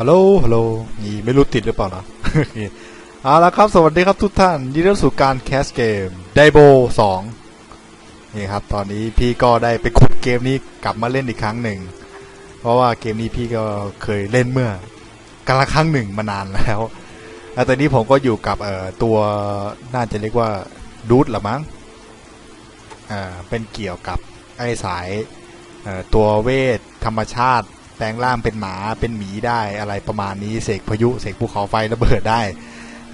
ฮัลโหล ฮัลโหล นี่ไม่รู้ติดหรือเปล่านะเอาละครับ สวัสดีครับทุกท่านยินดีต้อนรับสู่การแคสเกมไดโบ2นี่ครับ ตอนนี้พี่ก็ได้ไปขุดเกมนี้กลับมาเล่นอีกครั้งหนึ่ง เพราะว่าเกมนี้พี่ก็เคยเล่นเมื่อกาละครั้งหนึ่งมานานแล้วแล้วตอนนี้ผมก็อยู่กับเอ่อตัวน่าจะเรียกว่าดูดหรือมั้งอ่าเป็นเกี่ยวกับไอ้สายเอ่อตัวเวทธรรมชาติ แปลงร่างเป็นหมาเป็นหมีได้อะไรประมาณนี้เสกพายุเสกภูเขาไฟระเบิดได้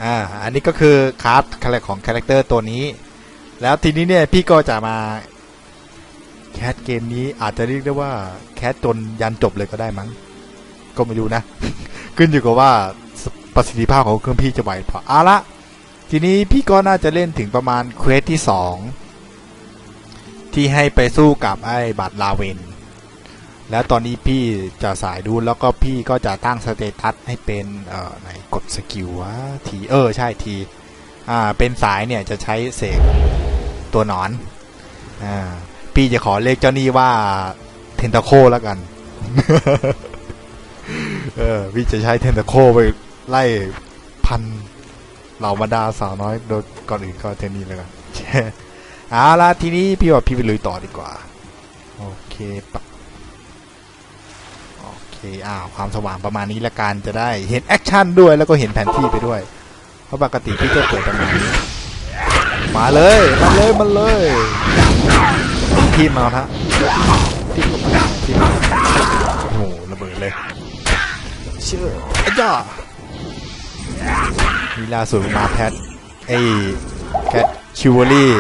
อ่าอันนี้ก็คือคาร์ดของคาแรคเตอร์ตัวนี้ แล้วทีนี้เนี่ยพี่ก็จะมาแคสเกมนี้อาจจะเรียกได้ว่าแคสจนยันจบเลยก็ได้มั้ง ก็ไม่รู้นะ ขึ้นอยู่กับว่าประสิทธิภาพของเครื่องพี่จะไหวพออาละ ทีนี้พี่ก็น่าจะเล่นถึงประมาณเควสที่สองที่ให้ไปสู้กับไอ้บัตรลาเวน แล้วตอนนี้พี่จะสายดูแล้วก็พี่ก็จะตั้งสเตตัสให้เป็นเอ่อไหนกดสกิลวะทีเออใช่ทีอ่าเป็นสายเนี่ยจะใช้เสกตัวหนอนอ่าพี่จะขอเรียกเจ้านี่ว่าเทนตาโคแล้วกันเออพี่จะใช้เทนตาโคไปไล่พันเหล่าบรรดาสาวน้อยโดยก่อนอื่นก็เทนนี่แล้วกันเอาละทีนี้พี่ว่าพี่ไปลุยต่อดีกว่า โอเคปะ เคอ้าวความสว่างประมาณนี้ละกันจะได้เห็นแอคชั่นด้วยแล้วก็เห็นแผนที่ไปด้วย เพราะปกติพี่จะเปิดประมาณนี้มาเลยมาเลยมาเลยทีมมาฮะทีมมาทีมมาโอ้โหระเบิดเลยเชื่อไอ้จ้านี่ล่าสุดมาแพทไอ้แคทชิวอรี่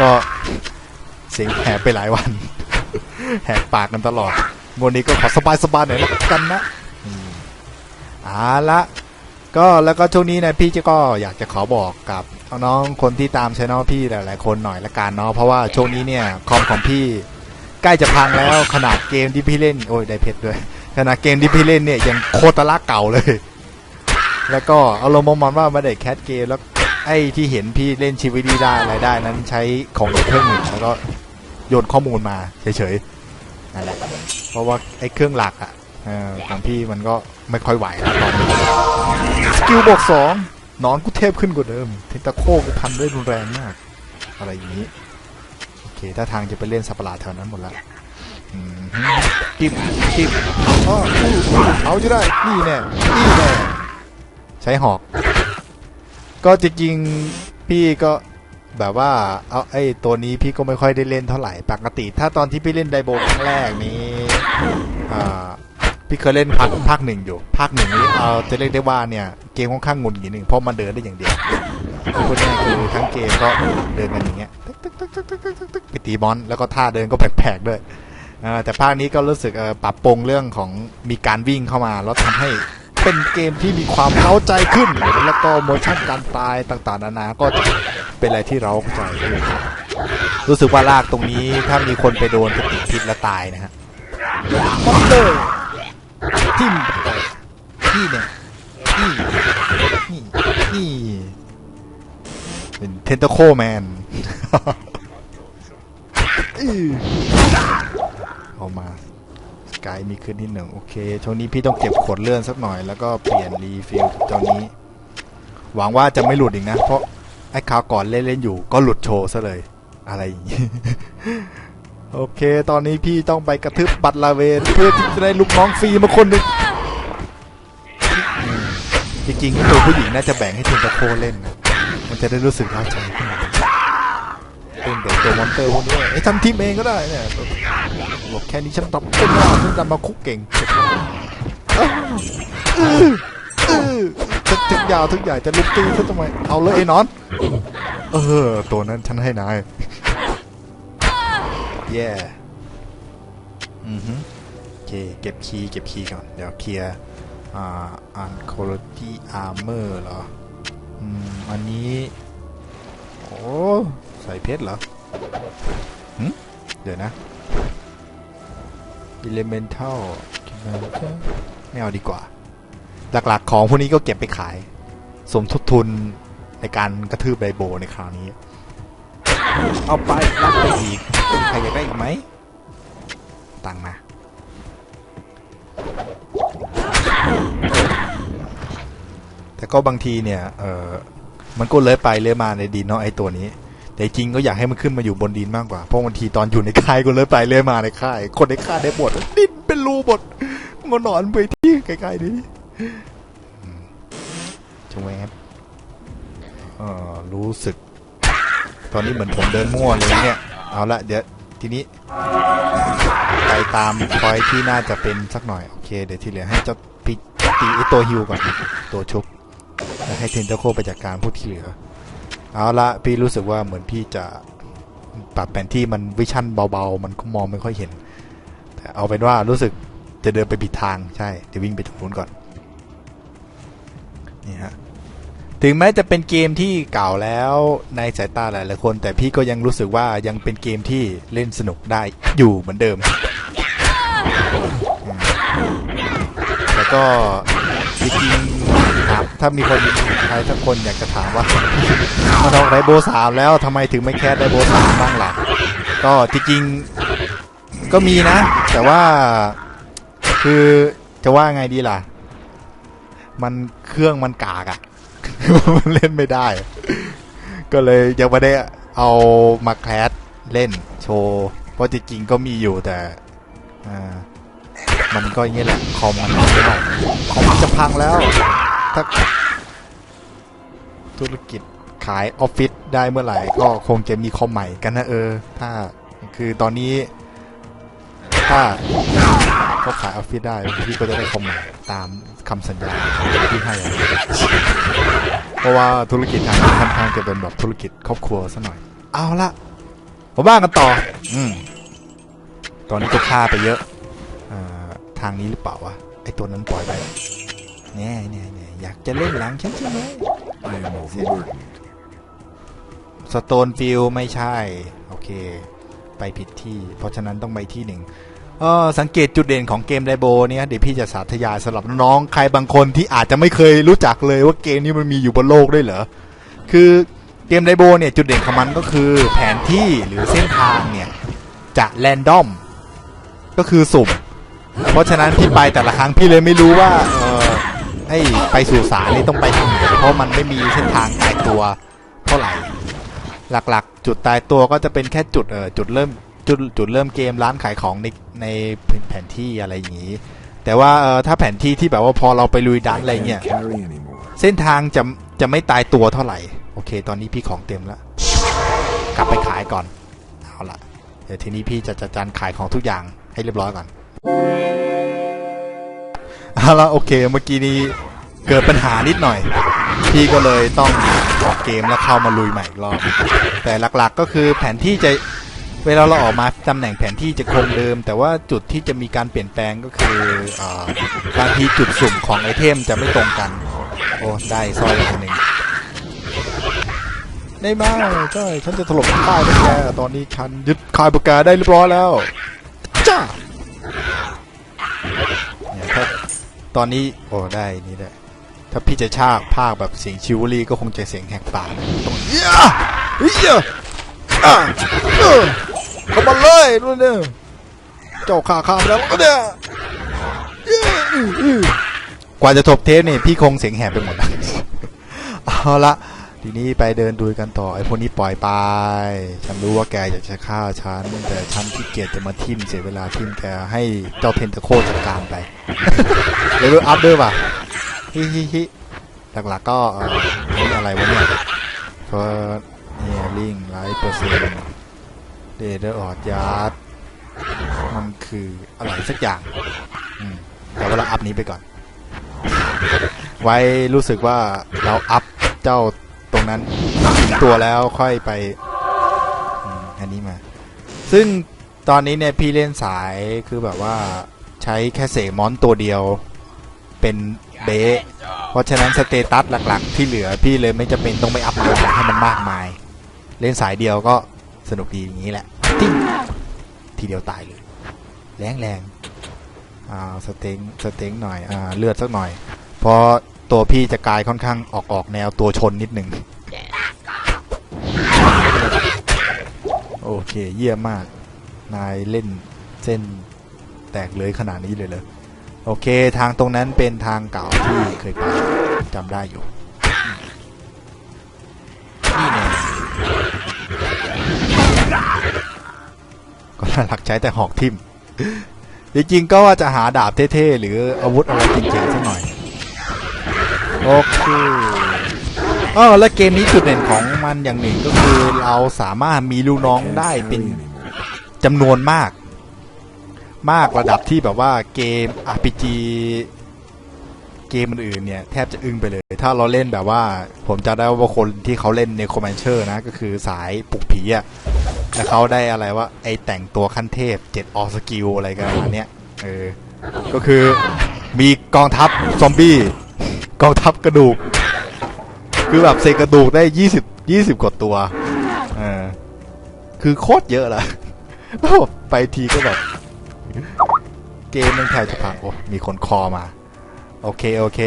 ก็เสียงแหบไปหลายวัน แหกปากกันตลอด วันนี้ก็ขอสบายสบายๆหน่อยละกันนะอืมเอาละก็แล้วก็ช่วงนี้นะพี่จะก็อยากจะขอบอกกับน้องคนที่ตามช anel พี่หลายๆคนหน่อยละกันเนาะเพราะว่าช่วงนี้เนี่ยคอมของพี่ใกล้จะพังแล้วขนาดเกมที่พี่เล่นโอ้ยได้เพชรด้วยขนาดเกมที่พี่เล่นเนี่ยยังโคตรละเก่าเลย แล้วก็เอาลงมองว่าไม่ได้แคสเกมแล้วไอ้ที่เห็นพี่เล่นชีวิตดีได้อะไรได้นั้นใช้ของอีกเครื่องหนึ่งแล้วก็โยนข้อมูลมาเฉยๆ นั่นแหละเพราะว่าไอ้เครื่องหลักอะเออของพี่มันก็ไม่ค่อยไหวแล้วตอนนี้สกิลบวกสองหนอนกูเทพขึ้นกว่าเดิมเทนตาโคกูพันด้วยรุนแรงมาก อะไรอย่างนี้ โอเค ถ้าทางจะไปเล่นสัตว์ประหลาดแถวนั้นหมดแล้วอืมกิบกิบอ๋ออู้อู้เอาจะได้ นี่แน่นี่แน่ใช้หอก ก็จริงๆพี่ก็ แบบว่าเอาไอ้ตัวนี้พี่ก็ไม่ค่อยได้เล่นเท่าไหร่ปกติ ถ้าตอนที่พี่เล่นไดโบครั้งแรกนี้อ่าพี่เคยเล่นภาคภาคหนึ่งอยู่ ภาคหนึ่งนี้เอาจะเรียกได้ว่าเนี่ยเกมค่อนข้างงุนหงิดหนึ่งเพราะมันเดินได้อย่างเดียวคือนนี้คือทั้งเกมก็เดินกันอย่างเงี้ยไปตีบอลแล้วก็ท่าเดินก็แผลกๆด้วยแต่ภาคนี้ก็รู้สึกปรับปรุงเรื่องของมีการวิ่งเข้ามาแล้วทำให้ เป็นเกมที่มีความเร้าใจขึ้น แล้วก็โมชั่นการตายต่างๆ นานาก็จะเป็นอะไรที่เราเข้าใจรู้สึกว่าลากตรงนี้ถ้ามีคนไปโดนจะติดพิษและตายนะฮะมอนเตอร์ทิมนี่เนี่ยนี่นี่นี่เป็นเทนเต c โคแมนเอามา สกายมีขึ้นนิดหนึ่งโอเคช่วงนี้พี่ต้องเก็บขวดเลื่อนสักหน่อยแล้วก็เปลี่ยนรีฟิลเจ้านี้ หวังว่าจะไม่หลุดอีกนะ เพราะไอ้คาวก่อนเล่นๆอยู่ ก็หลุดโชว์ซะเลย อะไรอย่างงี้โอเค ตอนนี้พี่ต้องไปกระทืบบัตรลาเวนเพื่อที่จะได้ลูกน้องฟรีมาคนหนึ่งจริงๆตัวผู้หญิงน่าจะแบ่งให้เทนตะโคเล่นนะมันจะได้รู้สึกท้าใจ เป็นเด็กตัวมอนเตอร์พวกนี้ไอ้ทำทีมเองก็ได้เนี่ยบอกแค่นี้ฉันตบเป็นว่าฉันจะมาคุกเก่งอ้าวอื้ออื้อจะทุกยาวทุกใหญ่จะลุกตีซะทำไมเอาเลยไอ้นอน เออ ตัวนั้นฉันให้นายแย่อือฮึโอเคเก็บคีย์เก็บคีย์ก่อน เดี๋ยวเคลียร์อ่าอันโคโลตี้อาร์เมอร์เหรอ อืม อันนี้ ใส่เพชรเหรอหเดี๋ยวนะ Elemental ไม่เอาดีกว่า หลักๆของพวกนี้ก็เก็บไปขาย สมทบทุนในการกระทืบไดโบในคราวนี้ เอาไปรับไปอีก ใครอยากได้อีกไหม ตังมา แต่ก็บางทีเนี่ย เออ มันก็เลื้อยไปเลื้อยมาในดินเนาะไอตัวนี้ แต่จริงก็อยากให้มันขึ้นมาอยู่บนดินมากกว่า เพราะบางทีตอนอยู่ในค่ายก็เลื้อยไปเลื้อยมาในค่าย คนในค่ายได้หมดดินเป็นรูหมดงอนอนไปที่ไกลๆนี้อืมจะแวบเออรู้สึก ตอนนี้เหมือนผมเดินมั่วเลยเนี่ย เอาละเดี๋ยวทีนี้ไปตามพอยที่น่าจะเป็นสักหน่อย โอเค เดี๋ยวที่เหลือให้เจ้าปีตีไอตัวฮิวก่อน ตัวชุบ แล้วให้เทนเตโคไปจัดการพวกที่เหลือ เอาละพี่รู้สึกว่าเหมือนพี่จะปรับแผนที่มันวิชั่นเบาๆ มันก็มองไม่ค่อยเห็น แต่เอาเป็นว่ารู้สึกจะเดินไปผิดทางใช่เดี๋ยววิ่งไปตรงนู้นก่อนนี่ฮะถึงแม้จะเป็นเกมที่เก่าแล้วในสายตาหลายๆคน แต่พี่ก็ยังรู้สึกว่ายังเป็นเกมที่เล่นสนุกได้อยู่เหมือนเดิม แล้วก็จริง ครับ ถ้ามีคนใครสักคนอยากจะถามว่ามาลองไดโบสามแล้วทำไมถึงไม่แคสไดโบสามบ้างล่ะ ก็จริงๆก็มีนะ แต่ว่าคือจะว่าไงดีล่ะ มันเครื่องมันกากอะมันเล่นไม่ได้ ก็เลยยังไม่ได้เอามาแคสเล่นโชว์เพราะจริงๆก็มีอยู่แต่มันก็อย่างนี้แหละคอมมันไม่ได้คอมมันจะพังแล้ว ถ้าธุรกิจขายออฟฟิศได้เมื่อไหร่ ก็คงจะมีคอมใหม่กันนะเออ ถ้าคือตอนนี้ ถ้าเขาขายออฟฟิศได้พี่ก็จะได้คอมใหม่ตามคำสัญญาที่ให้เพราะว่าธุรกิจทางค่อนข้างจะเป็นแบบธุรกิจครอบครัวซะหน่อย เอาละผมว่ากันต่อ อืมตอนนี้ก็ฆ่าไปเยอะอ่อทางนี้หรือเปล่าวะไอตัวนั้นปล่อยไป แน่แน่แน่อยากจะเล่นหลังฉันใช่ไหม I am overburdened. สโตนฟิลไม่ใช่ โอเค ไปผิดที่ เพราะฉะนั้นต้องไปที่หนึ่งเออสังเกตจุดเด่นของเกมไดโบเนี่ยเดี๋ยวพี่จะสาธยายสำหรับน้องๆใครบางคนที่อาจจะไม่เคยรู้จักเลยว่าเกมนี้มันมีอยู่บนโลกด้วยเหรอ คือเกมไดโบเนี่ยจุดเด่นของมันก็คือแผนที่หรือเส้นทางเนี่ย จะแรนดอม ก็คือสุ่ม เพราะฉะนั้นพี่ไปแต่ละครั้งพี่เลยไม่รู้ว่า เออให้ไปสู่สารนี่ต้องไปทางไหนเพราะมันไม่มีเส้นทางตายตัวเท่าไหร่ หลักๆ จุดตายตัวก็จะเป็นแค่จุดเออจุดเริ่มจุดจุดเริ่มเกมร้านขายของในในแผนที่อะไรอย่างนี้ แต่ว่าเออถ้าแผนที่ที่แบบว่าพอเราไปลุยดันอะไรเงี้ยเส้นทางจะจะไม่ตายตัวเท่าไหร่ โอเค ตอนนี้พี่ของเต็มแล้วกลับไปขายก่อนเอาละเดี๋ยวทีนี้พี่จะจัดการขายของทุกอย่างให้เรียบร้อยก่อน เอาละโอเคเมื่อกี้นี้เกิดปัญหานิดหน่อย พี่ก็เลยต้องออกเกมแล้วเข้ามาลุยใหม่อีกรอบ แต่หลักๆก็คือแผนที่จะเวลาเราออกมาตำแหน่งแผนที่จะคงเดิม แต่ว่าจุดที่จะมีการเปลี่ยนแปลงก็คืออบางทีจุดสุ่มของไอเทมจะไม่ตรงกัน โอ้ได้สร้อยอันหนึ่งได้มาใช่ฉันจะถล่มค่ายพวกแกตอนนี้ฉันยึดค่ายพวกแกได้เรียบร้อยแล้วจ้า ตอนนี้โอ้ได้นี่แหละถ้าพี่จะชากภาคแบบเสียงชิวอรี่ก็คงจะเสียงแหกปากนะต้องเหี้ยเฮียอะเออเข้ามาเลยนู่นเนี่ยเจ้าขาขามแล้วเนี่ยเย้อื้ออื้อกว่าจะจบเทปนี่พี่คงเสียงแหบไปหมดแล้วเอาละ ทีนี้ไปเดินดูกันต่อไอ้พวกนี้ปล่อยไป ฉันรู้ว่าแกอยากจะฆ่าฉัน แต่ฉันขี้เกียจจะมาทิมเสียเวลาทิมแกให้เจ้าเทนตะโคจัดการไปเลเวลอัพด้วยป่ะฮิฮิฮิหลักๆก็เอ่อนี่อะไรวะเนี่ยเพราะเนี่ยลิงไลท์เปอร์เซ็นต์เดเดอร์ออดยาร์ดมันคืออะไรสักอย่างแต่ว่าเราอัพนี้ไปก่อน ไว้รู้สึกว่าเราอัพเจ้า ตรงนั้นถึงตัวแล้วค่อยไปอันนี้มา ซึ่งตอนนี้เนี่ยพี่เล่นสายคือแบบว่าใช้แค่เสกมอนตัวเดียวเป็นเบสเพราะฉะนั้นสเตตัสหลักๆ ที่เหลือพี่เลยไม่จะเป็นต้องไปอัพอะไรให้มันมากมาย เล่นสายเดียวก็สนุกดีอย่างนี้แหละติ้งทีเดียวตายเลย แรงแรงๆอ่าสเต็งสเต็งหน่อยอ่าเลือดสักหน่อยพราะ ตัวพี่จะกลายค่อนข้างออกออกแนวตัวชนนิดหนึ่งโอเค เยี่ยมมาก นายเล่นเส้นแตกเลยขนาดนี้เลยเลยโอเค ทางตรงนั้นเป็นทางเก่าที่เคยไปจำได้อยู่นี่แน่ก็น่ารักใช้แต่หอกทิมจริงๆก็ว่าจะหาดาบเท่ๆ หรืออาวุธอะไรจริงๆสักหน่อย โอเคอ๋อและเกมนี้จุดเด่นของมันอย่างหนึ่งก็คือเราสามารถมีลูกน้องได้เป็นจำนวนมาก มากระดับที่แบบว่าเกม RPG เกมอื่นๆเนี่ยแทบจะอึ้งไปเลย ถ้าเราเล่นแบบว่า ผมจะได้ว่าคนที่เขาเล่นในคอมเมนเชอร์นะ ก็คือสายปลุกผีอะแล้วเขาได้อะไรว่าไอแต่งตัวขั้นเทพเจ็ดออสกิลอะไรกันเนี้ยเออ ก็คือมีกองทัพซอมบี้ กองทัพกระดูก คือแบบเศษกระดูกได้ยี่สิบยี่สิบกว่าตัวเออคือโคตรเยอะละแล้วแบบไปทีก็แบบ เกมมันแทบจะพังโอ้มีคนคอมา โอเคโอเค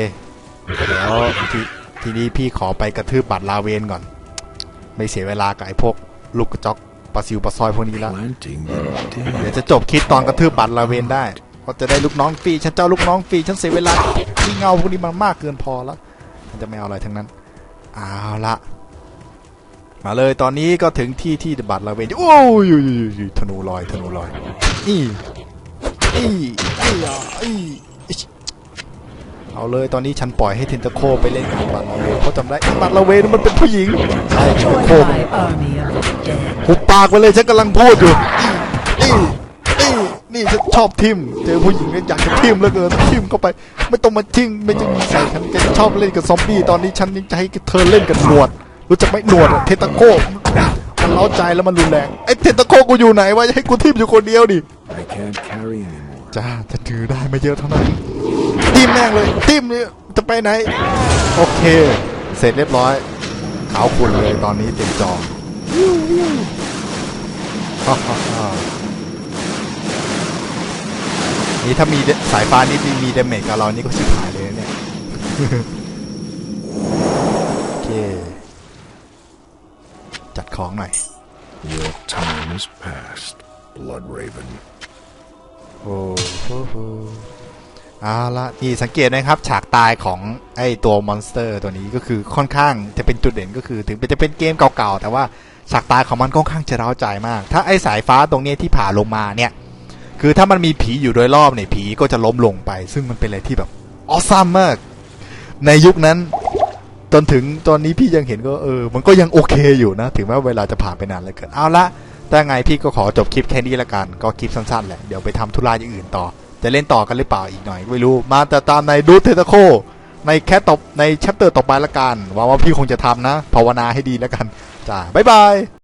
แล้วทีทีนี้พี่ขอไปกระทืบบัตรลาเวนก่อน ไม่เสียเวลากับไอ้พวกลูกกระจอกปลาซิวปลาซอยพวกนี้แล้ว Planting the เดี๋ยว dead. จะจบคลิปตอนกระทืบบัตรลาเวนได้ ก็จะได้ลูกน้องฟรีฉันเจ้าลูกน้องฟรีฉันเสียเวลาที่เงาพวกนี้มันมากเกินพอแล้วฉันจะไม่เอาอะไรทั้งนั้นเอาละมาเลยตอนนี้ก็ถึงที่ที่บัตรลาเวนโอ้ยยยยธนูลอยธนูลอยอีอีอีอะอีอิ๊ชเอาเลยตอนนี้ฉันปล่อยให้เทนตะโคไปเล่นกับบัตรลาเวนเพราะจำได้บัตรลาเวนมันเป็นผู้หญิงใช่เทนตะ Join โค my army of the dead. หุบปากไปเลยฉันกำลังพูดอยู่นี่ นี่นี่ฉันชอบทิมเจอผู้หญิงเนี่ยอยากจะทิมเหลือเกินทิมเข้าไป ไม่ต้องมาทิ้งไม่จะมีใส่ฉันแกชอบเล่นกับซอมบี้ตอนนี้ฉันยังจะให้เธอเล่นกับหนวด รู้จักไหมหนวดอะเทตาโก้มันเล้าใจแล้วมันรุนแรงไอ้เทตาโก้กูอยู่ไหนวะจะให้กูทิมอยู่คนเดียวดิ I can't carry anymore. จ้าจะถือได้ไม่เยอะเท่านั้นทิมแม่งเลยทิมเนี่ยจะไปไหน โอเค เสร็จเรียบร้อยขาวขุ่นเลยตอนนี้เต็มจอฮ่าฮ่าฮ่า นี่ถ้ามีเดสายฟ้านี่มีเดเมจกับเรานี่ก็ชิบหายเลยนะเนี่ย โอเค จัดของหน่อย Your time is past, Blood Raven. โอ้โหโหเอาละนี่สังเกตนะครับฉากตายของไอ้ตัวมอนสเตอร์ตัวนี้ก็คือค่อนข้างจะเป็นจุดเด่นก็คือ ถึงจะเป็นเกมเก่าๆ แต่ว่าฉากตายของมันค่อนข้างจะเร้าใจมาก ถ้าไอ้สายฟ้าตรงเนี้ยที่ผ่าลงมาเนี่ย คือถ้ามันมีผีอยู่โดยรอบเนี่ยผีก็จะล้มลงไป ซึ่งมันเป็นอะไรที่แบบออซัมมาก ในยุคนั้น จนถึงตอนนี้พี่ยังเห็นก็เออ มันก็ยังโอเคอยู่นะ ถึงแม้เวลาจะผ่านไปนานเหลยเกินเอาละแต่ไงพี่ก็ขอจบคลิปแค่นี้ละกัน ก็คลิปสั้นๆแหละ เดี๋ยวไปทำธุระอย่างอื่นต่อ จะเล่นต่อกันหรือเปล่าอีกหน่อย ไม่รู้ มาแต่ตามในดูเทตโค ในแคตตบในแชปเตอร์ต่อไปละกันหวังว่าพี่คงจะทำนะ ภาวนาให้ดีละกัน จ้าบ๊ายบาย